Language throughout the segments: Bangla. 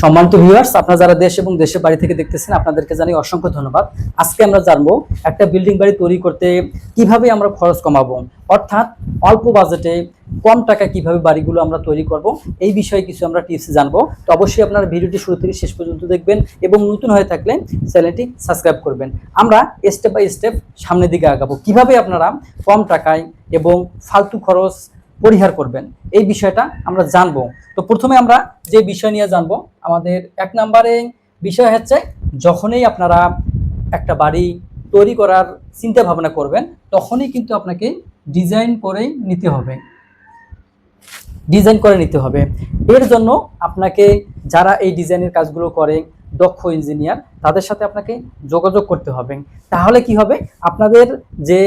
সম্মানিত ভিউয়ার্স আপনারা যারা দেশ এবং দেশের বাড়ি থেকে দেখতেছেন, আপনাদেরকে জানাই অসংখ্য ধন্যবাদ। আজকে আমরা জানব একটা বিল্ডিং বাড়ি তৈরি করতে কীভাবে আমরা খরচ কমাবো, অর্থাৎ অল্প বাজেটে কম টাকা কীভাবে বাড়িগুলো আমরা তৈরি করব, এই বিষয়ে কিছু আমরা টিপস জানব। তো অবশ্যই আপনারা ভিডিওটি শুরু থেকে শেষ পর্যন্ত দেখবেন এবং নতুন হয়ে থাকলে চ্যানেলটি সাবস্ক্রাইব করবেন। আমরা স্টেপ বাই স্টেপ সামনের দিকে আগাবো। কীভাবে আপনারা কম টাকায় এবং ফালতু খরচ পরিহার করবেন। এই বিষয়টা আমরা জানব। তো প্রথমে আমরা যে বিষয় নিয়ে জানব, আমাদের এক নম্বরে বিষয় হচ্ছে, যখনই আপনারা একটা বাড়ি তৈরি করার চিন্তা ভাবনা করবেন, তখনই কিন্তু আপনাকে ডিজাইন করেই নিতে হবে। ডিজাইন করে নিতে হবে। এর জন্য আপনাকে যারা এই ডিজাইনের কাজগুলো করে, দক্ষ ইঞ্জিনিয়ার, তাদের সাথে আপনাকে যোগাযোগ করতে হবে। তাহলে কি হবে? আপনাদের যে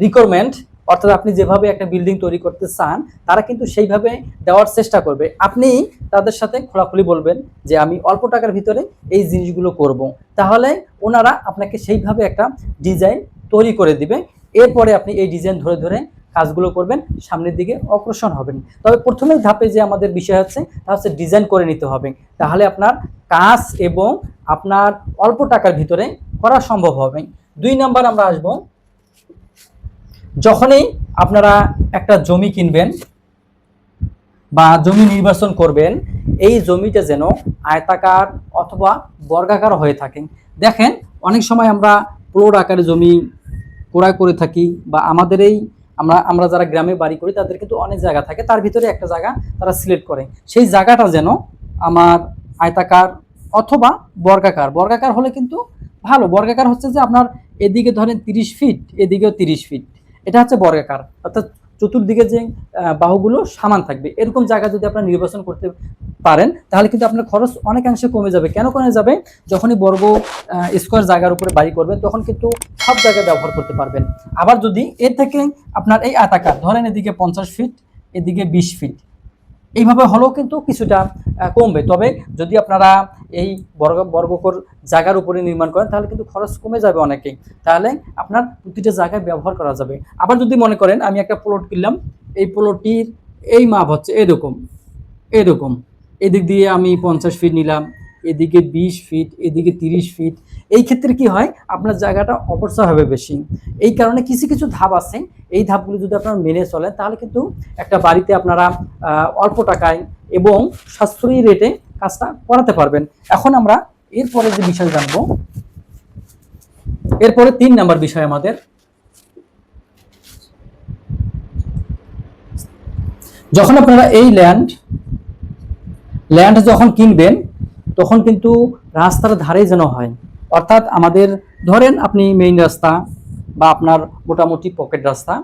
রিকোয়ারমেন্ট অর্থাৎ আপনি যেভাবে একটা বিল্ডিং তৈরি করতে চান, তারা কিন্তু সেইভাবে দেওয়ার চেষ্টা করবে। আপনি তাদের সাথে খোলাখুলি বলবেন যে, আমি অল্প টাকার ভিতরে এই জিনিসগুলো করব। তাহলে ওনারা আপনাকে সেইভাবে একটা ডিজাইন তৈরি করে দিবে। এরপরে আপনি এই ডিজাইন ধরে ধরে কাজগুলো করবেন, সামনের দিকে অগ্রসর হবেন। তবে প্রথমে ধাপে যে আমাদের বিষয় হচ্ছে, তা হচ্ছে ডিজাইন করে নিতে হবে। তাহলে আপনার কাজ এবং আপনার অল্প টাকার ভিতরে করা সম্ভব হবে। দুই নাম্বার আমরা আসব যখনই আপনারা একটা জমি কিনবেন বা জমি নির্বাচন করবেন, এই জমিটা যেন আয়তাকার অথবা বর্গাকার হয়ে থাকে। দেখেন, অনেক সময় আমরা প্লট আকারে জমি ক্রয় করে থাকি বা আমাদের এই আমরা আমরা যারা গ্রামে বাড়ি করি, তাদের কিন্তু অনেক জায়গা থাকে। তার ভিতরে একটা জায়গা তারা সিলেক্ট করে। সেই জায়গাটা যেন আমার আয়তাকার অথবা বর্গাকার। বর্গাকার হলে কিন্তু ভালো। বর্গাকার হচ্ছে যে আপনার এদিকে ধরেন তিরিশ ফিট এদিকেও তিরিশ ফিট এটা হচ্ছে বর্গাকার। অর্থাৎ চতুর্দিকে যে বাহুগুলো সামান থাকবে। এরকম জায়গা যদি আপনারা নির্বাচন করতে পারেন, তাহলে কিন্তু আপনার খরচ অনেকাংশে কমে যাবে। কেন কমে যাবে? যখনই বর্গ স্কোয়ার জায়গার উপরে বাড়ি করবেন তখন কিন্তু সব জায়গায় ব্যবহার করতে পারবেন। আবার যদি এর থেকে আপনার এই আতাকার ধরেন এদিকে পঞ্চাশ ফিট এদিকে বিশ ফিট এইভাবে হলেও কিন্তু কিছুটা কমবে। তবে যদি আপনারা এই বর্গ, বর্গকর জায়গার উপরে নির্মাণ করেন, তাহলে কিন্তু খরচ কমে যাবে অনেকেই। তাহলে আপনার প্রতিটা জায়গায় ব্যবহার করা যাবে। আবার যদি মনে করেন, আমি একটা প্লট কিনলাম, এই প্লটটির এই মাপ হচ্ছে এরকম এরকম। এদিক দিয়ে আমি পঞ্চাশ ফিট নিলাম, এদিকে বিশ ফিট এদিকে তিরিশ ফিট এই ক্ষেত্রে কি হয়? আপনার জায়গাটা অপচয় হবে বেশি। এই কারণে কিছু কিছু ধাপ আছে। এই ধাপগুলো যদি আপনারা মেনে চলেন, তাহলে কিন্তু একটা বাড়িতে আপনারা অল্প টাকায় এবং সাশ্রয়ী রেটে কাজটা করাতে পারবেন। এখন আমরা এরপরে যে বিষয় জানব, এরপরে তিন নাম্বার বিষয় আমাদের। যখন আপনারা এই ল্যান্ড ল্যান্ড যখন কিনবেন, তখন কিন্তু রাস্তার ধারে যেন হয়। অর্থাৎ আমাদের, ধরেন আপনি মেইন রাস্তা বা আপনার মোটামুটি পকেট রাস্তা,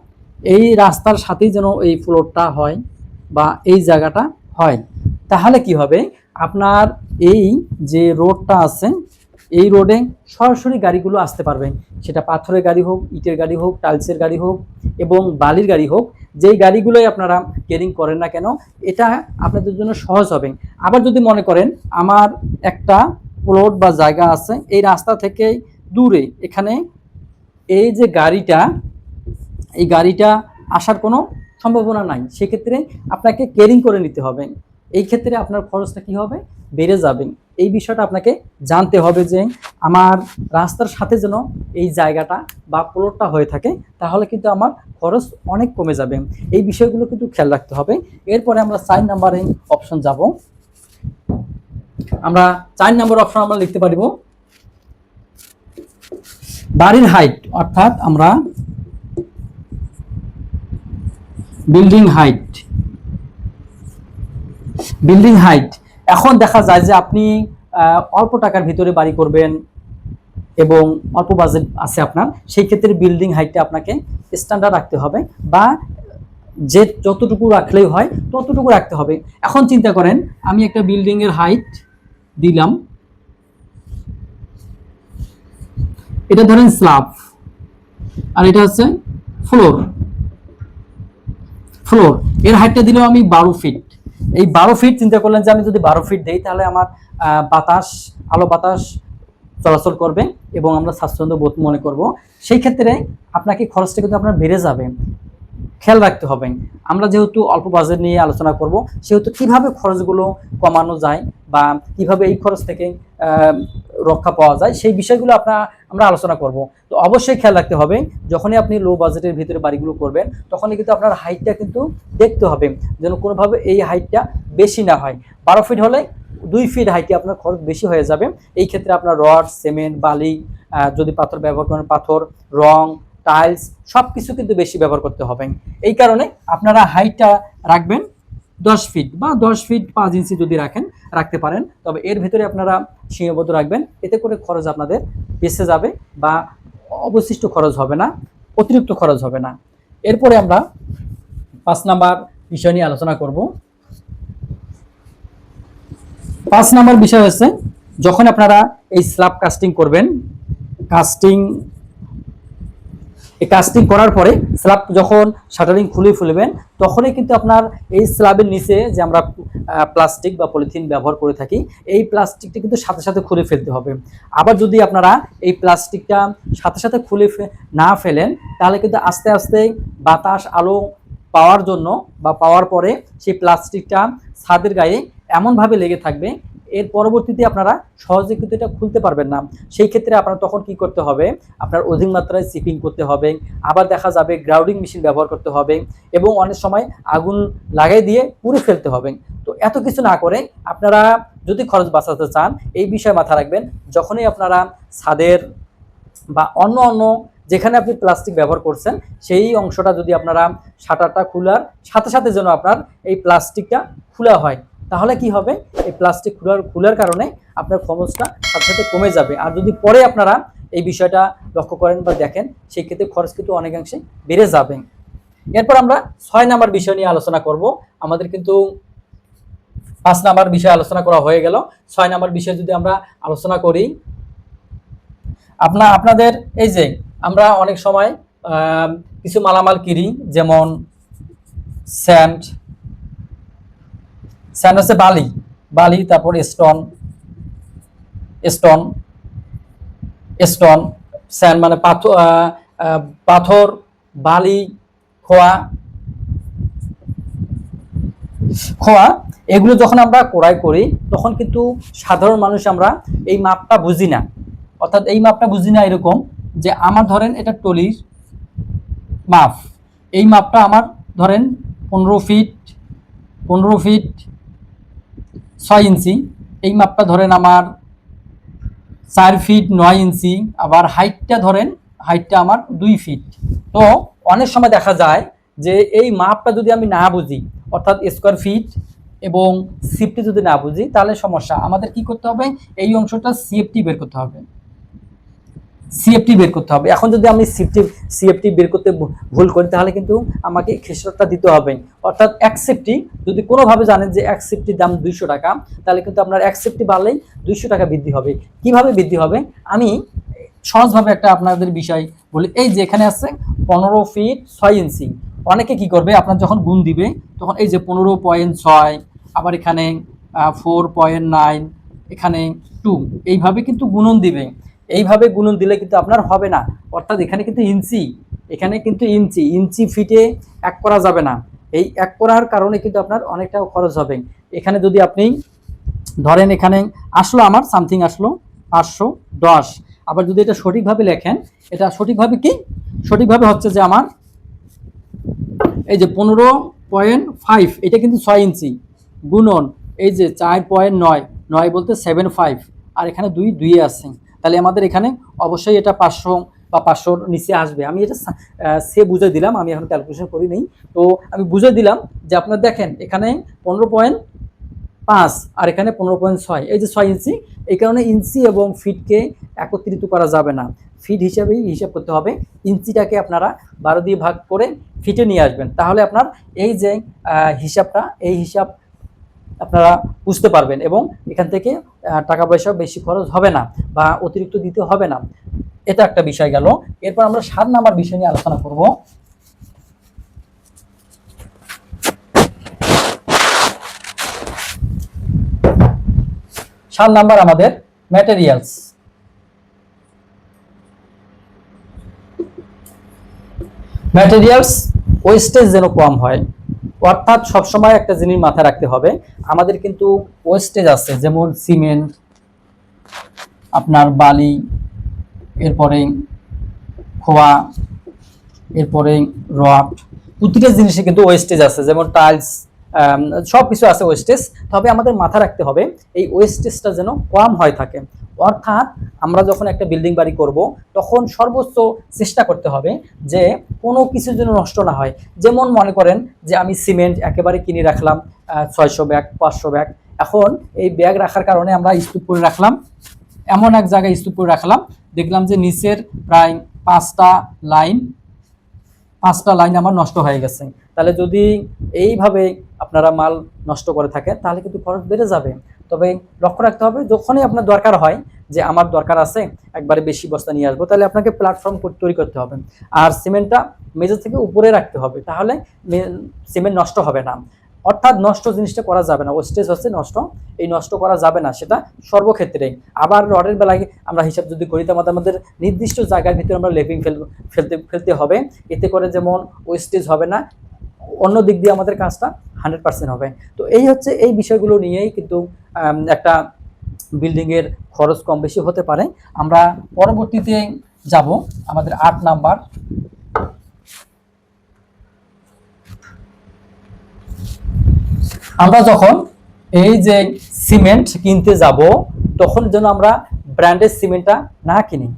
এই রাস্তার সাথেই যেন এই ফ্লোরটা হয় বা এই জায়গাটা হয়, তাহলে কি হবে? আপনার এই যে রোডটা আছে, এই রোডে সরাসরি গাড়িগুলো আসতে পারবে। সেটা পাথরের গাড়ি হোক, ইটের গাড়ি হোক টাইলসের গাড়ি হোক এবং বালির গাড়ি হোক, যেই গাড়িগুলোই আপনারা কেরিং করেন না কেন, এটা আপনাদের জন্য সহজ হবে। আবার যদি মনে করেন, আমার একটা প্লট বা জায়গা আছে, এই রাস্তা থেকে দূরে। এখানে এই যে গাড়িটা, এই গাড়িটা আসার কোনো সম্ভাবনা নাই। সেক্ষেত্রে আপনাকে কেরিং করে নিতে হবে। এই ক্ষেত্রে আপনার খরচটা কি হবে? বেড়ে যাবে। এই বিষয়টা আপনাকে জানতে হবে যে আমার রাস্তার সাথে যেন এই জায়গাটা বা প্লটটা হয়ে থাকে, তাহলে কিন্তু আমার খরচ অনেক কমে যাবে। এই বিষয়গুলো কিন্তু খেয়াল রাখতে হবে। এরপরে আমরা চার নাম্বারে অপশন যাব। আমরা চার নম্বর অপশন আমরা লিখতে পারিব। বাড়ির হাইট অর্থাৎ আমরা বিল্ডিং হাইট বিল্ডিং হাইট এখন দেখা যায় যে আপনি অল্প টাকার ভিতরে বাড়ি করবেন এবং অল্প বাজেট আছে আপনার, সেই ক্ষেত্রে বিল্ডিং হাইটটা আপনাকে স্ট্যান্ডার্ড রাখতে হবে বা যে যতটুকু রাখলেই হয় ততটুকু রাখতে হবে। এখন চিন্তা করেন, আমি একটা বিল্ডিং এর হাইট দিলাম। এটা ধরেন স্ল্যাব আর এটা হচ্ছে ফ্লোর। ফ্লোর। এর হাইটটা দিলাম আমি বারো ফিট। এই বারো ফিট চিন্তা করলেন যে আমি যদি বারো ফিট দেই, তাহলে আমার বাতাস, আলো বাতাস চলাচল করবে এবং আমরা স্বাচ্ছন্দ্য বোধ মনে করব। সেই ক্ষেত্রে আপনাকে খরচটা কিন্তু আপনার বেড়ে যাবে। খেয়াল রাখতে হবে। আমরা যেহেতু অল্প বাজেট নিয়ে আলোচনা করব, সেহেতু কীভাবে খরচগুলো কমানো যায় বা কীভাবে এই খরচ থেকে রক্ষা পাওয়া যায়, সেই বিষয়গুলো আপনার আমরা আলোচনা করব। তো অবশ্যই খেয়াল রাখতে হবে, যখনই আপনি লো বাজেটের ভিতরে বাড়িগুলো করবেন, তখনই কিন্তু আপনার হাইটটা কিন্তু দেখতে হবে, যেন কোনোভাবে এই হাইটটা বেশি না হয়। বারো ফিট হলে দুই ফিট হাইটে আপনার খরচ বেশি হয়ে যাবে। এই ক্ষেত্রে আপনার রড সিমেন্ট বালি যদি পাথর ব্যবহার করেন, পাথর, রং টাইলস সব কিছু কিন্তু বেশি ব্যবহার করতে হবে। এই কারণে আপনারা হাইটটা রাখবেন দশ ফিট বা দশ ফিট পাঁচ ইঞ্চি যদি রাখেন, রাখতে পারেন। তবে এর ভিতরে আপনারা সীমাবদ্ধ রাখবেন। এতে করে খরচ আপনাদের বেঁচে যাবে বা অবশিষ্ট খরচ হবে না, অতিরিক্ত খরচ হবে না। এরপরে আমরা পাঁচ নাম্বার বিষয় নিয়ে আলোচনা করব। পাঁচ নাম্বার বিষয় হচ্ছে, যখন আপনারা এই স্ল্যাব কাস্টিং করবেন কাস্টিং এই কাস্টিং করার পরে স্ল্যাব যখন শাটারিং খুলে ফেলবেন, তখনই কিন্তু আপনার এই স্ল্যাবের নিচে যে আমরা প্লাস্টিক বা পলিথিন ব্যবহার করে থাকি, এই প্লাস্টিকটি কিন্তু সাথে সাথে খুলে ফেলতে হবে। আবার যদি আপনারা এই প্লাস্টিকটা সাথে সাথে খুলে না ফেলেন, তাহলে কিন্তু আস্তে আস্তে বাতাস, আলো পাওয়ার জন্য বা পাওয়ার পরে সেই প্লাস্টিকটা ছাদের গায়ে এমনভাবে লেগে থাকবে এর পরবর্তীতে আপনারা সহজে কিন্তু এটা খুলতে পারবেন না। সেই ক্ষেত্রে আপনার তখন কি করতে হবে? আপনার অধিক মাত্রায় সিপিং করতে হবে। আবার দেখা যাবে গ্রাউডিং মেশিন ব্যবহার করতে হবে এবং অনেক সময় আগুন লাগাই দিয়ে পুড়ে ফেলতে হবে। তো এত কিছু না করে আপনারা যদি খরচ বাঁচাতে চান, এই বিষয়ে মাথা রাখবেন। যখনই আপনারা ছাদের বা অন্য অন্য যেখানে আপনি প্লাস্টিক ব্যবহার করছেন, সেই অংশটা যদি আপনারা শাটারটা খোলার সাথে সাথে যেন আপনার এই প্লাস্টিকটা খোলা হয়। তাহলে কি হবে? এই প্লাস্টিক খোলার খোলার কারণে আপনার খরচটা সাথে সাথে কমে যাবে। আর যদি পরে আপনারা এই বিষয়টা লক্ষ্য করেন বা দেখেন সেই ক্ষেত্রে খরচ কিন্তু অনেকাংশে বেড়ে যাবে। এরপর আমরা ছয় নাম্বার বিষয় নিয়ে আলোচনা করব। আমাদের কিন্তু পাঁচ নাম্বার বিষয় আলোচনা করা হয়ে গেল। ছয় নাম্বার বিষয় যদি আমরা আলোচনা করি, আপনা আপনাদের এই যে আমরা অনেক সময় কিছু মালামাল কিনি, যেমন স্যান্ড স্যান্ড হচ্ছে বালি। বালি, তারপর স্টোন স্টোন স্টোন স্যান্ড মানে পাথর পাথর, বালি, খোয়া খোয়া, এগুলো যখন আমরা ক্রয় করি, তখন কিন্তু সাধারণ মানুষ আমরা এই মাপটা বুঝি না। অর্থাৎ এই মাপটা বুঝি না এরকম যে আমার ধরেন এটা টলির মাপ। এই মাপটা আমার ধরেন পনেরো ফিট পনেরো ফিট ছয় ইঞ্চি। এই মাপটা ধরেন আমার চার ফিট নয় ইঞ্চি, আবার হাইটটা ধরেন হাইটটা আমার দুই ফিট তো অনেক সময় দেখা যায় যে এই মাপটা যদি আমি না বুঝি, অর্থাৎ স্কোয়ার ফিট এবং সিফটি যদি না বুঝি, তাহলে সমস্যা। আমাদের কি করতে হবে? এই অংশটা সিএফটি বের করতে হবে। সিএফটি বের করতে হবে। এখন যদি আমি সিএফটি সিএফটি বের করতে ভুল করি, তাহলে কিন্তু আমাকে খেসরতটা দিতে হবে। অর্থাৎ এক সেফটি যদি কোনোভাবে জানেন যে এক দাম দুইশো টাকা, তাহলে কিন্তু আপনার এক সেফটি বাড়লেই দুইশো টাকা বৃদ্ধি হবে। কীভাবে বৃদ্ধি হবে? আমি সহজভাবে একটা আপনাদের বিষয় বলি। এই যে এখানে আছে পনেরো ফিট ছয় ইঞ্চি। অনেকে কি করবে? আপনার যখন গুণ দিবে, তখন এই যে পনেরো পয়েন্ট ছয়, আবার এখানে ফোর পয়েন্ট নাইন এখানে টু এইভাবে কিন্তু গুণন দিবে। এইভাবে গুণন দিলে কিন্তু আপনার হবে না। অর্থাৎ এখানে কিন্তু ইঞ্চি, এখানে কিন্তু ইঞ্চি ইঞ্চি ফিটে এক করা যাবে না। এই এক করার কারণে কিন্তু আপনার অনেকটা খরচ হবে। এখানে যদি আপনি ধরেন এখানে আসলো আমার সামথিং আসলো, পাঁচশো দশ। আবার যদি এটা সঠিকভাবে লেখেন, এটা সঠিকভাবে কি? সঠিকভাবে হচ্ছে যে আমার এই যে পনেরো পয়েন্ট ফাইভ, এটা কিন্তু ছয় ইঞ্চি। গুণন, এই যে চার পয়েন্ট নয় নয় বলতে সেভেন ফাইভ আর এখানে দুই, দুইয়ে আছে। তাহলে আমাদের এখানে অবশ্যই এটা পাঁচশো বা পাঁচশোর নিচে আসবে। আমি এটা সে বুঝে দিলাম, আমি এখন ক্যালকুলেশন করি নেই। তো আমি বুঝে দিলাম যে আপনার দেখেন, এখানে পনেরো পয়েন্ট পাঁচ আর এখানে পনেরো পয়েন্ট ছয়। এই যে ছয় ইঞ্চি, এই কারণে ইঞ্চি এবং ফিটকে একত্রিত করা যাবে না। ফিট হিসাবেই হিসাব করতে হবে। ইঞ্চিটাকে আপনারা বারো দিয়ে ভাগ করে ফিটে নিয়ে আসবেন। তাহলে আপনার এই যে হিসাবটা, এই হিসাব আপনারা বুঝতে পারবেন এবং এখান থেকে টাকা পয়সা বেশি খরচ হবে না বা অতিরিক্ত দিতে হবে না। এটা একটা বিষয় গেল। এরপর আমরা সাত নাম্বার বিষয় নিয়ে আলোচনা করব। সাত নাম্বার আমাদের ম্যাটেরিয়ালস ম্যাটেরিয়ালস ওয়েস্টেজ যেন কম হয়। অর্থাৎ সবসময় একটা জিনিস মাথায় রাখতে হবে। আমাদের কিন্তু ওয়েস্টেজ আছে, যেমন সিমেন্ট আপনার বালি, এরপরে খোয়া, এরপরে রড, প্রতিটা জিনিসে কিন্তু ওয়েস্টেজ আছে, যেমন টাইলস সব কিছু আছে ওয়েস্টেজ তবে আমাদের মাথা রাখতে হবে, এই ওয়েস্টেজটা যেন কম হয় থাকে। অর্থাৎ আমরা যখন একটা বিল্ডিং বাড়ি করব, তখন সর্বোচ্চ চেষ্টা করতে হবে যে কোনো কিছু যেন নষ্ট না হয়। যেমন মনে করেন যে আমি সিমেন্ট একেবারে কিনে রাখলাম ছয়শো ব্যাগ, পাঁচশো ব্যাগ। এখন এই ব্যাগ রাখার কারণে আমরা স্তূপ করে রাখলাম, এমন এক জায়গায় স্তূপ করে রাখলাম। দেখলাম যে নিচের প্রায় পাঁচটা লাইন পাঁচটা লাইন আমার নষ্ট হয়ে গেছে। তাহলে যদি এইভাবে আপনারা মাল নষ্ট করে থাকেন তাহলে কিন্তু খরচ বেড়ে যাবে। তবে লক্ষ্য রাখতে হবে, যখনই আপনার দরকার হয় যে আমার দরকার আছে, একবারে বেশি বস্তা নিয়ে আসব, তাহলে আপনাকে প্ল্যাটফর্ম তৈরি করতে হবে। আর সিমেন্টটা মেঝে থেকে উপরে রাখতে হবে, তাহলে সিমেন্ট নষ্ট হবে না। অর্থাৎ নষ্ট জিনিসটা করা যাবে না ওয়েস্টেজ হচ্ছে নষ্ট। এই নষ্ট করা যাবে না, সেটা সর্বক্ষেত্রেই আবার রডের বেলায় আমরা হিসাব যদি করি তাহলে আমাদের নির্দিষ্ট জায়গার ভিতরে আমরা লেপিং ফেল ফেলতে ফেলতে হবে। এতে করে যেমন ওয়েস্টেজ হবে না অন্য দিক দিয়ে আমাদের কাজটা হান্ড্রেড পার্সেন্ট হবে। তো এই হচ্ছে এই বিষয়গুলো নিয়েই কিন্তু একটা বিল্ডিংয়ের খরচ কম বেশি হতে পারে। আমরা পরবর্তীতে যাব আমাদের আট নাম্বার। আমরা যখন এই যে সিমেন্ট কিনতে যাব, তখন যেন আমরা ব্র্যান্ডের সিমেন্টটা না কিনি।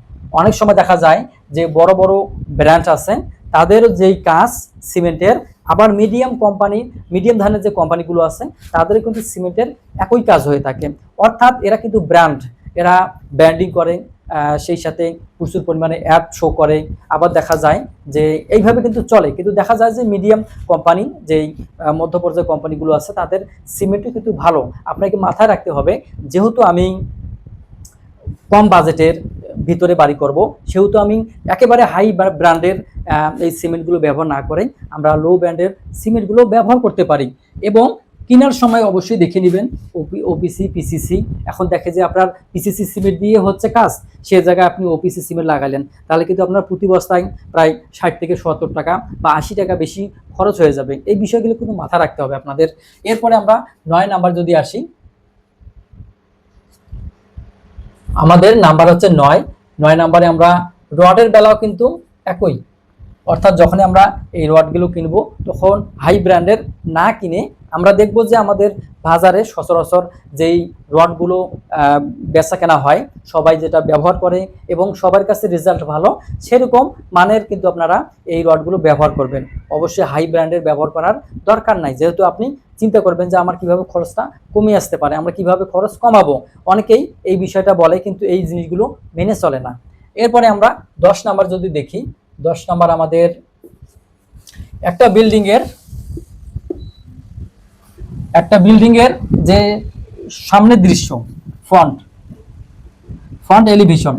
অনেক সময় দেখা যায় যে বড় বড় ব্র্যান্ড আছে, তাদের যেই কাজ সিমেন্টের আবার মিডিয়াম কোম্পানি মিডিয়াম ধরনের যে কোম্পানিগুলো আছে তাদের কিন্তু সিমেন্টের একই কাজ হয়ে থাকে। অর্থাৎ এরা কিন্তু ব্র্যান্ড এরা ব্র্যান্ডিং করে সেই সাথে প্রচুর পরিমাণে অ্যাড শো করে। আবার দেখা যায় যে এইভাবে কিন্তু চলে। কিন্তু দেখা যায় যে মিডিয়াম কোম্পানি যেই আহ, মধ্য পর্যায়ের কোম্পানিগুলো আছে তাদের সিমেন্টও কিন্তু ভালো। আপনাকে মাথায় রাখতে হবে যেহেতু আমি কম বাজেটের ভিতরে বাড়ি করব। সেহেতু আমি একেবারে হাই ব্র্যান্ডের এই সিমেন্টগুলো ব্যবহার না করে আমরা লো ব্র্যান্ডের সিমেন্টগুলো ব্যবহার করতে পারি। এবং কেনার সময় অবশ্যই দেখে নেবেন ওপি ওপিসি পিসিসি এখন দেখে যে আপনার পিসিসি সিমেন্ট দিয়ে হচ্ছে কাজ, সে জায়গায় আপনি ওপিসি সিমেন্ট লাগালেন। তাহলে কিন্তু আপনার প্রতি বস্তায় প্রায় ষাট থেকে সত্তর টাকা বা আশি টাকা বেশি খরচ হয়ে যাবে। এই বিষয়গুলো কিন্তু মাথা রাখতে হবে আপনাদের। এরপরে আমরা নয় নাম্বার যদি আসি আমাদের নাম্বার হচ্ছে নয়। নয় নাম্বারে আমরা রডের বেলাও কিন্তু একই। অর্থাৎ যখন আমরা এই রডগুলো কিনবো, তখন হাই ব্র্যান্ডের না কিনে আমরা দেখব যে আমাদের বাজারে সচরাচর যেই রডগুলো বেচা কেনা হয়, সবাই যেটা ব্যবহার করে এবং সবার কাছে রেজাল্ট ভালো, সেরকম মানের কিন্তু আপনারা এই রডগুলো ব্যবহার করবেন। অবশ্যই হাই ব্র্যান্ডের ব্যবহার করার দরকার নাই। যেহেতু আপনি চিন্তা করবেন যে আমার কীভাবে খরচটা কমিয়ে আসতে পারে, আমরা কীভাবে খরচ কমাবো? অনেকেই এই বিষয়টা বলে কিন্তু এই জিনিসগুলো মেনে চলে না। এরপরে আমরা দশ নাম্বার যদি দেখি, দশ নাম্বার আমাদের একটা বিল্ডিং এর একটা বিল্ডিং এর যে সামনের দৃশ্য front front elevation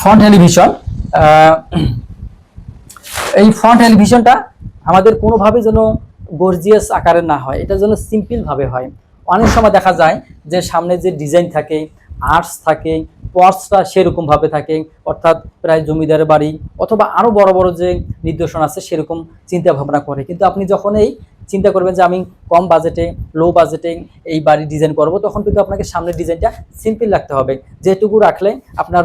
front elevation এই ফ্রন্ট এলিভেশনটা আমাদের কোনোভাবে যেন গর্জিয়াস আকারে না হয়, এটা যেন সিম্পল ভাবে হয়। অনেক সময় দেখা যায় যে সামনে যে ডিজাইন থাকে আর্টস থাকে পর্সটা সেরকমভাবে থাকে, অর্থাৎ প্রায় জমিদারের বাড়ি অথবা আরও বড় বড় যে নির্দেশন আছে সেরকম চিন্তা ভাবনা করে। কিন্তু আপনি যখন এই চিন্তা করবেন যে আমি কম বাজেটে লো বাজেটে এই বাড়ি ডিজাইন করব, তখন কিন্তু আপনাকে সামনের ডিজাইনটা সিম্পল রাখতে হবে। যেটুকু রাখলে আপনার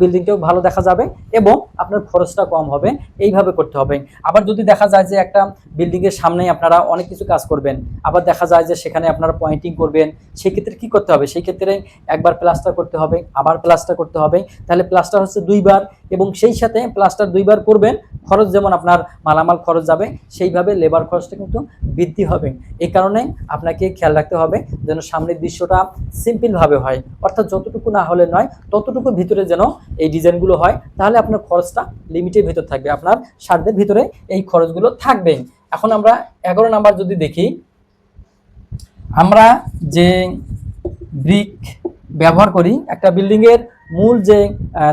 বিল্ডিংটাও ভালো দেখা যাবে এবং আপনার খরচটা কম হবে। এইভাবে করতে হবে। আবার যদি দেখা যায় যে একটা বিল্ডিংয়ের সামনেই আপনারা অনেক কিছু কাজ করবেন, আবার দেখা যায় যে সেখানে আপনারা পয়েন্টিং করবেন, সেক্ষেত্রে কি করতে হবে? সেই ক্ষেত্রে একবার প্লাস্টার করতে হবে, আবার প্লাস্টার করতে হবে। তাহলে প্লাস্টার হচ্ছে দুইবার এবং সেই সাথে প্লাস্টার দুইবার করবেন, খরচ যেমন আপনার মালামাল খরচ যাবে, সেইভাবে লেবার খরচটা কিন্তু বৃদ্ধি হবে। এই কারণে আপনাকে খেয়াল রাখতে হবে যেন সামনের দৃশ্যটা সিম্পলভাবে হয়। অর্থাৎ যতটুকু না হলে নয় ততটুকু ভিতরে যেন এই ডিজাইনগুলো হয়, তাহলে আপনার খরচটা লিমিটের ভিতর থাকবে। আপনার সাধ্যের ভিতরে এই খরচগুলো থাকবে। এখন আমরা এগারো নাম্বার যদি দেখি, আমরা যে ব্রিক ব্যবহার করি, একটা বিল্ডিংয়ের মূল যে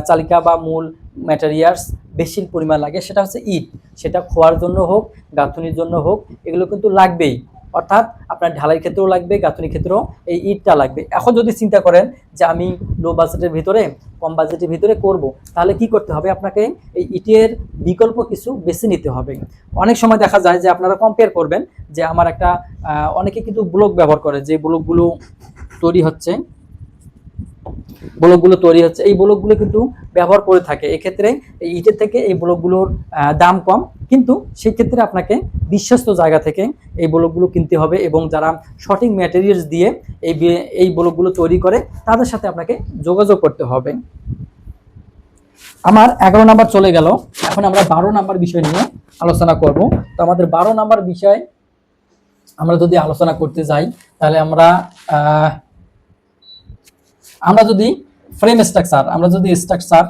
চালিকা বা মূল ম্যাটেরিয়ালস বেশি পরিমাণ লাগে, সেটা হচ্ছে ইট। সেটা খোয়ার জন্য হোক, গাঁথনির জন্য হোক, এগুলো কিন্তু লাগবেই। অর্থাৎ আপনার ঢালাই ক্ষেত্রেও লাগবে গাঁথনি ক্ষেত্রেও এই ইটটা লাগবে। এখন যদি চিন্তা করেন যে আমি লো বাজেটের ভিতরে, কম বাজেটের ভিতরে করব, তাহলে কি করতে হবে? আপনাকে এই ইটের বিকল্প কিছু বেছে নিতে হবে। অনেক সময় দেখা যায় যে আপনারা কম্পেয়ার করবেন যে আমার একটা অনেকে কিন্তু ব্লক ব্যবহার করে, যে ব্লকগুলো তৈরি হচ্ছে। ব্লকগুলো তৈরি হচ্ছে। এই ব্লকগুলো কিন্তু ব্যবহার করে থাকে। এক্ষেত্রে এই ইটের থেকে এই ব্লকগুলোর দাম কম। কিন্তু সেই ক্ষেত্রে আপনাকে বিশ্বস্ত জায়গা থেকে এই ব্লকগুলো কিনতে হবে এবং যারা সঠিক ম্যাটেরিয়ালস দিয়ে এই এই ব্লকগুলো তৈরি করে, তাদের সাথে আপনাকে যোগাযোগ করতে হবে। আমার এগারো নাম্বার চলে গেল। এখন আমরা বারো নাম্বার বিষয় নিয়ে আলোচনা করব। তো আমাদের বারো নাম্বার বিষয় আমরা যদি আলোচনা করতে যাই, তাহলে আমরা আমরা যদি ফ্রেম স্ট্রাকচার আমরা যদি স্ট্রাকচার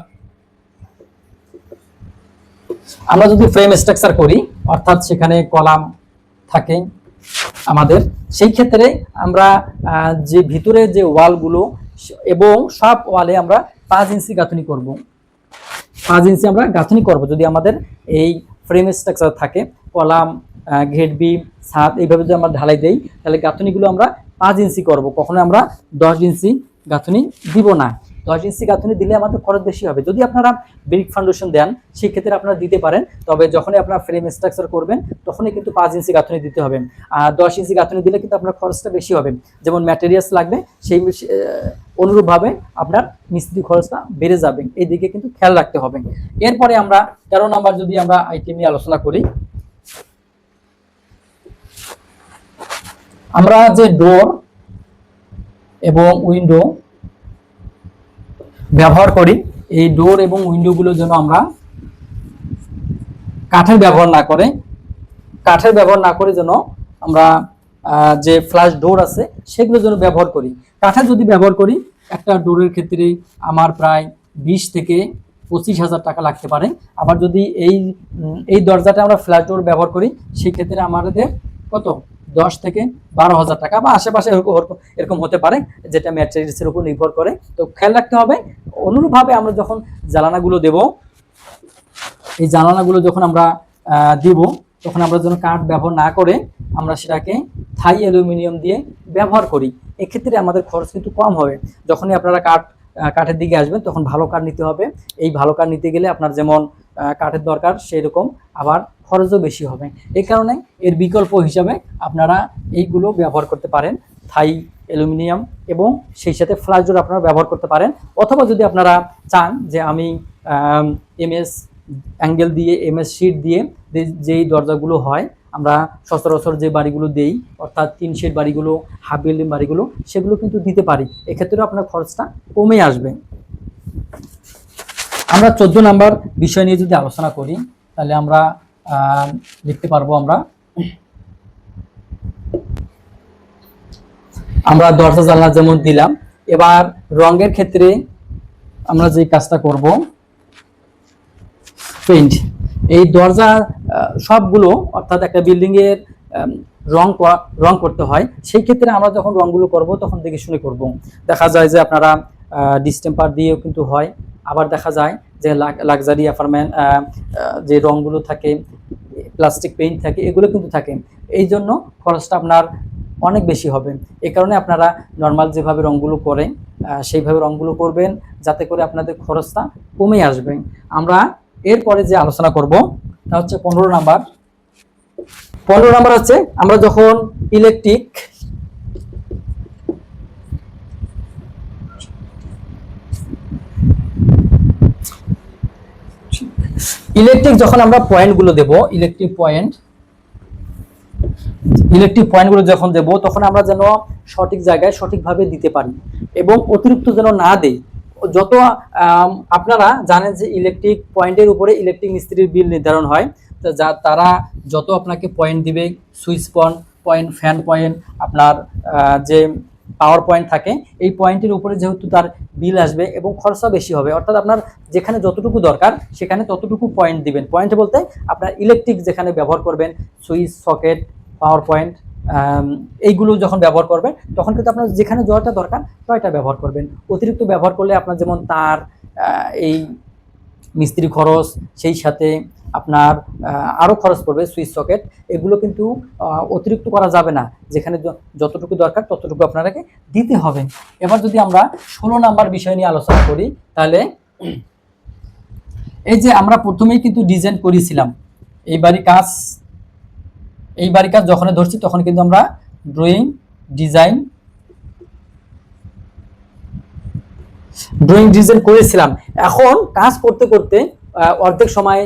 আমরা যদি ফ্রেম স্ট্রাকচার করি, অর্থাৎ সেখানে কলাম থাকে আমাদের, সেই ক্ষেত্রে আমরা যে ভিতরে যে ওয়ালগুলো এবং সব ওয়ালে আমরা পাঁচ ইঞ্চি গাঁথনি করব। পাঁচ ইঞ্চি আমরা গাঁথনি করব যদি আমাদের এই ফ্রেম স্ট্রাকচার থাকে। কলাম ঘেট বিম, ছাদ, এইভাবে যদি আমরা ঢালাই দেই, তাহলে গাঁথনিগুলো আমরা পাঁচ ইঞ্চি করব। কখনো আমরা দশ ইঞ্চি গাঁথনি দিব না। দশ ইঞ্চি গাঁথনি দিলে আমাদের খরচ বেশি হবে। যদি আপনারা ব্রিক ফাউন্ডেশন দেন, সেই ক্ষেত্রে আপনারা দিতে পারেন। তবে যখনই আপনারা ফ্রেম স্ট্রাকচার করবেন, তখনই কিন্তু পাঁচ ইঞ্চি গাঁথনি দিতে হবে। আর দশ ইঞ্চি গাঁথনি দিলে কিন্তু আপনার খরচটা বেশি হবে। যেমন ম্যাটেরিয়ালস লাগবে, সেই অনুরূপভাবে আপনার মিস্ত্রি খরচটা বেড়ে যাবে। এই দিকে কিন্তু খেয়াল রাখতে হবে। এরপরে আমরা তেরো নম্বর যদি আমরা আইটেম নিয়ে আলোচনা করি, আমরা যে ডোর এবং উইন্ডো ব্যবহার করি। এই ডোর এবং উইন্ডোগুলো যেন আমরা কাঠের ব্যবহার না করে, কাঠের ব্যবহার না করে যেন আমরা যে ফ্ল্যাশ ডোর আছে, সেগুলো যেন ব্যবহার করি। কাঠের যদি ব্যবহার করি, একটা ডোরের ক্ষেত্রে আমার প্রায় বিশ থেকে পঁচিশ হাজার টাকা লাগতে পারে। আবার যদি এই এই দরজাটা আমরা ফ্ল্যাশ ডোর ব্যবহার করি, সেক্ষেত্রে আমাদের কত? দশ থেকে বারো হাজার টাকা বা আশেপাশে এরকম হতে পারে, যেটা ম্যাটেরিয়ালসের উপর নির্ভর করে। তো খেয়াল রাখতে হবে, অনুরূপভাবে আমরা যখন জ্বালানাগুলো দেব, এই জানালাগুলো যখন আমরা দিব, তখন আমরা যেন কাঠ ব্যবহার না করে আমরা সেটাকে থাই অ্যালুমিনিয়াম দিয়ে ব্যবহার করি। এক্ষেত্রে আমাদের খরচ কিন্তু কম হবে। যখনই আপনারা কাঠ কাঠের দিকে আসবেন, তখন ভালো কাঠ নিতে হবে। এই ভালো কাঠ নিতে গেলে আপনার যেমন কাঠের দরকার সেই রকম আবার খরচও বেশি হবে। এই কারণে এর বিকল্প হিসাবে আপনারা এইগুলো ব্যবহার করতে পারেন। থাই, অ্যালুমিনিয়াম এবং সেই সাথে ফ্লাইজোর আপনারা ব্যবহার করতে পারেন। অথবা যদি আপনারা চান যে আমি এমএস অ্যাঙ্গেল দিয়ে, এমএস শিট দিয়ে যেই দরজাগুলো হয়, আমরা সচরাচর যে বাড়িগুলো দেই, অর্থাৎ তিন শেড বাড়িগুলো, হাফ বিল্ডিং বাড়িগুলো, সেগুলো কিন্তু দিতে পারি। এক্ষেত্রেও আপনার খরচটা কমে আসবে। আমরা চোদ্দ নাম্বার বিষয় নিয়ে যদি আলোচনা করি, তাহলে আমরা লিখতে পারব আমরা। আমরা দরজা জানলা যেমন দিলাম, এবার রঙের ক্ষেত্রে আমরা যে কাজটা করব, পেইন্ট। এই দরজা সবগুলো, অর্থাৎ একটা বিল্ডিং এর রং রং করতে হয়, সেই ক্ষেত্রে আমরা যখন রংগুলো করব, তখন দেখে শুনে করব। দেখা যায় যে আপনারা ডিস্টেম্পার দিয়েও কিন্তু হয়, আবার দেখা যায় যে লাক্সারি অ্যাপার্টমেন্ট যে রংগুলো থাকে প্লাস্টিক পেইন্ট থাকে, এগুলো কিন্তু থাকে। এই জন্য খরচটা আপনার অনেক বেশি হবে। এই কারণে আপনারা নর্মাল যেভাবে রঙগুলো করেন সেইভাবে রঙগুলো করবেন, যাতে করে আপনাদের খরচটা কমে আসবে। আমরা এরপরে যে আলোচনা করব, তা হচ্ছে পনেরো নাম্বার। পনেরো নাম্বার হচ্ছে, আমরা যখন ইলেকট্রিক ইলেকট্রিক যখন আমরা পয়েন্টগুলো দেব ইলেকট্রিক পয়েন্ট ইলেকট্রিক পয়েন্টগুলো যখন দেব, তখন আমরা যেন সঠিক জায়গায় সঠিকভাবে দিতে পারি এবং অতিরিক্ত যেন না দেই। যত আপনারা জানেন যে ইলেকট্রিক পয়েন্টের উপরে ইলেকট্রিক মিস্ত্রির বিল নির্ধারণ হয় যা, তারা যত আপনাকে পয়েন্ট দিবে switch point point fan point আপনার যে পাওয়ার পয়েন্ট থাকে, এই পয়েন্টের উপরে যেহেতু তার বিল আসবে এবং খরচা বেশি হবে, অর্থাৎ আপনার যেখানে যতটুকু দরকার সেখানে ততটুকু পয়েন্ট দিবেন। পয়েন্ট বলতে আপনার ইলেকট্রিক যেখানে ব্যবহার করবেন সুইচ সকেট পাওয়ার পয়েন্ট এইগুলো যখন ব্যবহার করবেন, তখন কিন্তু আপনার যেখানে জয়টা দরকার জয়টা ব্যবহার করবেন। অতিরিক্ত ব্যবহার করলে আপনার যেমন তার এই মিস্ত্রি খরচ, সেই সাথে আপনার আরও খরচ পড়বে সুইচ সকেট। এগুলো কিন্তু অতিরিক্ত করা যাবে না। যেখানে যতটুকু দরকার ততটুকু আপনাকে দিতে হবে। এবার যদি আমরা ষোলো নাম্বার বিষয় নিয়ে আলোচনা করি, তাহলে এই যে আমরা প্রথমেই কিন্তু ডিজাইন করেছিলাম। এই বাড়ি কাজ, এই বাড়ি কাজ যখন ধরছি, তখন কিন্তু আমরা ড্রয়িং, ডিজাইন ড্রয়িং ডিজাইন করেছিলাম। এখন কাজ করতে করতে অর্ধেক সময়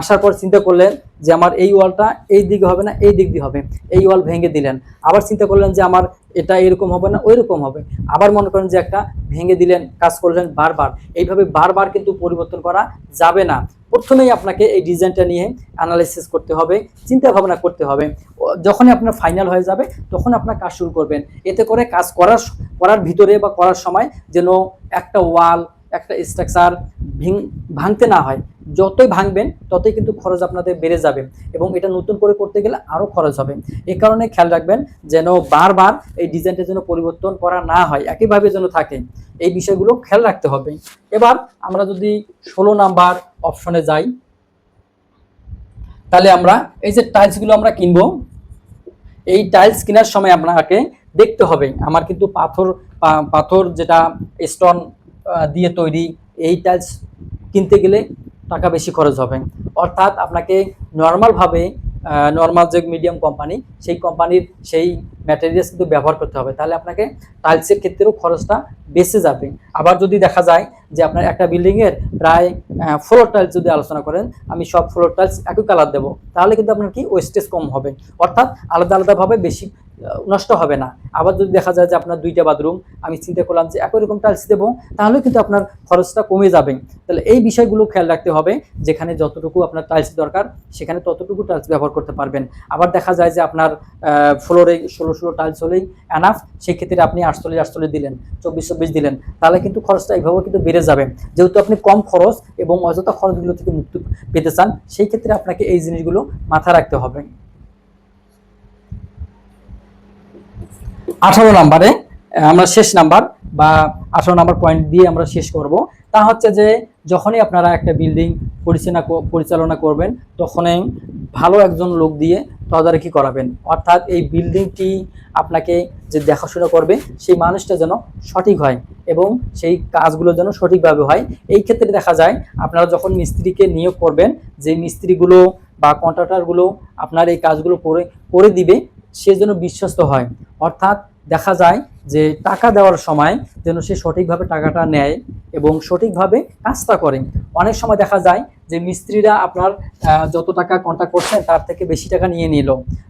আসার পর চিন্তা করলেন যে আমার এই ওয়ালটা এই দিকে হবে না, এই দিক দিয়ে হবে। এই ওয়াল ভেঙে দিলেন। আবার চিন্তা করলেন যে আমার এটা এরকম হবে না, ওইরকম হবে। আবার মনে করেন যে একটা ভেঙে দিলেন, কাজ করলেন বারবার। এইভাবে বারবার কিন্তু পরিবর্তন করা যাবে না। প্রথমেই আপনাকে এই ডিজাইনটা নিয়ে অ্যানালাইসিস করতে হবে, চিন্তা ভাবনা করতে হবে। যখনই আপনার ফাইনাল হয়ে যাবে, তখন আপনার কাজ শুরু করবেন। এতে করে কাজ করার করার ভিতরে বা করার সময় যেন একটা ওয়াল, একটা স্ট্রাকচার ভাঙতে না হয়। যতই ভাঙবেন, ততই কিন্তু খরচ আপনাদের বেড়ে যাবে এবং এটা নতুন করে করতে গেলে আরও খরচ হবে। এই কারণে খেয়াল রাখবেন যেন বারবার এই ডিজাইনটা যেন পরিবর্তন করা না হয়, একইভাবে যেন থাকে। এই বিষয়গুলো খেয়াল রাখতে হবে। এবার আমরা যদি ষোলো নাম্বার অপশনে যাই, তাহলে আমরা এই যে টাইলসগুলো আমরা কিনবো, এই টাইলস কেনার সময় আপনাকে দেখতে হবে। আমার কিন্তু পাথর পাথর যেটা স্টোন দিয়ে তৈরি, এই টাইলস কিনতে গেলে টাকা বেশি খরচ হবে। অর্থাৎ আপনাকে নর্মালভাবে নর্মাল যে মিডিয়াম কোম্পানি সেই কোম্পানির সেই ম্যাটেরিয়ালস কিন্তু ব্যবহার করতে হবে, তাহলে আপনাকে টাইলসের ক্ষেত্রেও খরচটা বেঁচে যাবে। আবার যদি দেখা যায় যে আপনার একটা বিল্ডিংয়ের প্রায় ফ্লোর টাইলস যদি আলোচনা করেন, আমি সব ফ্লোর টাইলস একই কালার দেবো, তাহলে কিন্তু আপনার কি ওয়েস্টেজ কম হবে। অর্থাৎ আলাদা আলাদাভাবে বেশি নষ্ট হবে না। আবার যদি দেখা যায় যে আপনার দুইটা বাথরুম আমি চিন্তা করলাম যে একই রকম টাইলস দেবো তাহলে কিন্তু আপনার খরচটা কমে যাবে। তাহলে এই বিষয়গুলো খেয়াল রাখতে হবে, যেখানে যতটুকু আপনার টাইলস দরকার, সেখানে ততটুকু টাইলস ব্যবহার করতে পারবেন। আবার দেখা যায় যে আপনার ফ্লোরে ষোলো ষোলো টাইলস হলেই অ্যানাফ সেক্ষেত্রে আপনি আটচল্লিশ আটচল্লিশ দিলেন, চব্বিশ চব্বিশ দিলেন। তাহলে কিন্তু খরচটা এইভাবে কিন্তু বেড়ে যাবে। যেহেতু আপনি কম খরচ এবং অযথা খরচগুলো থেকে মুক্তি পেতে চান, সেই ক্ষেত্রে আপনাকে এই জিনিসগুলো মাথায় রাখতে হবে। আঠারো নাম্বারে আমরা শেষ নাম্বার বা আঠারো নাম্বার পয়েন্ট দিয়ে আমরা শেষ করব। তা হচ্ছে যে, যখনই আপনারা একটা বিল্ডিং পরিচালনা পরিচালনা করবেন, তখনই ভালো একজন লোক দিয়ে তদারকি করাবেন। অর্থাৎ এই বিল্ডিংটি আপনাকে যে দেখাশোনা করবে, সেই মানুষটা যেন সঠিক হয় এবং সেই কাজগুলো যেন সঠিকভাবে হয়। এই ক্ষেত্রে দেখা যায়, আপনারা যখন মিস্ত্রিকে নিয়োগ করবেন, যে মিস্ত্রিগুলো বা কন্ট্রাক্টারগুলো আপনার এই কাজগুলো করে করে দিবে, সে যেন বিশ্বস্ত হয়। অর্থাৎ দেখা যায় যে টাকা দেওয়ার সময় যেন সে সঠিকভাবে টাকাটা নেয় এবং সঠিকভাবে কাজটা করে। অনেক সময় দেখা যায় যে মিস্ত্রিরা আপনার যত টাকা কন্ট্যাক্ট করছেন তার থেকে বেশি টাকা নিয়ে নিল।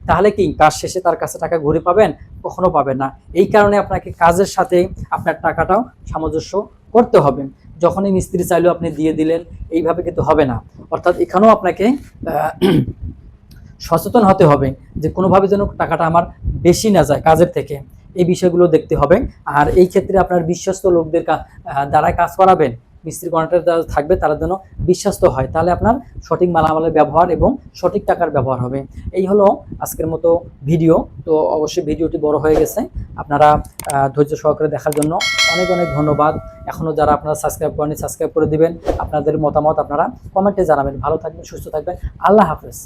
তাহলে কি কাজ শেষে তার কাছে টাকা ঘুরে পাবেন? কখনো পাবেন না। এই কারণে আপনাকে কাজের সাথে আপনার টাকাটাও সামঞ্জস্য করতে হবে। যখনই মিস্ত্রি চাইলেও আপনি দিয়ে দিলেন, এইভাবে কিন্তু হবে না। অর্থাৎ এখানেও আপনাকে সচেতন হতে হবে যে কোনোভাবে যেন টাকাটা আমার বেশি না যায় কাজের থেকে। এই বিষয়গুলো দেখতে হবে। আর এই ক্ষেত্রে আপনার বিশ্বস্ত লোকদের দ্বারা কাজ করাবেন, মিস্ত্রি কন্ট্রাক্টর যারা থাকবে, তারা যেন বিশ্বস্ত হয়। তাহলে আপনার সঠিক মালামালের ব্যবহার এবং সঠিক টাকার ব্যবহার হবে। এই হলো আজকের মতো ভিডিও। তো অবশ্যই ভিডিওটি বড় হয়ে গেছে। আপনারা ধৈর্য সহকারে দেখার জন্য অনেক অনেক ধন্যবাদ। এখনও যারা আপনারা সাবস্ক্রাইব করেনি সাবস্ক্রাইব করে দিবেন। আপনাদের মতামত আপনারা কমেন্টে জানাবেন। ভালো থাকবেন, সুস্থ থাকবেন। আল্লাহ হাফেজ।